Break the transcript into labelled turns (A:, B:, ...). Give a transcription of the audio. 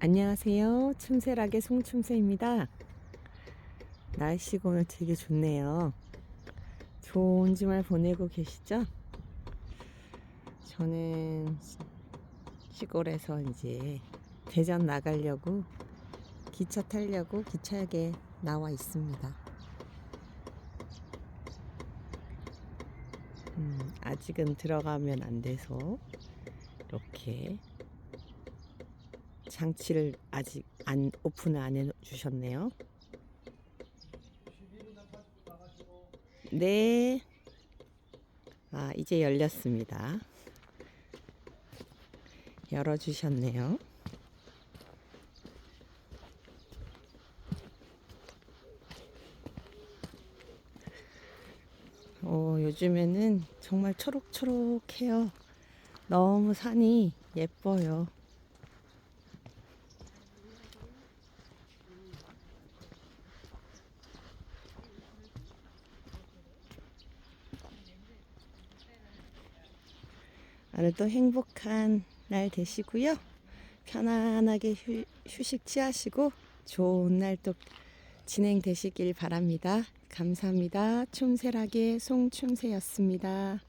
A: 안녕하세요. 춤새락의 송춤새입니다. 날씨가 오늘 되게 좋네요. 좋은 주말 보내고 계시죠? 저는 시골에서 이제 대전 나가려고 기차 타려고 기차역에 나와 있습니다. 음, 아직은 들어가면 안 돼서 이렇게 장치를 아직 안 오픈을 안 해주셨네요. 네. 아, 이제 열렸습니다. 열어주셨네요. 어, 요즘에는 정말 초록초록해요. 너무 산이 예뻐요. 오늘도 행복한 날 되시고요. 편안하게 휴, 휴식 취하시고 좋은 날 또 진행되시길 바랍니다. 감사합니다. 춤새락의 송춤새였습니다.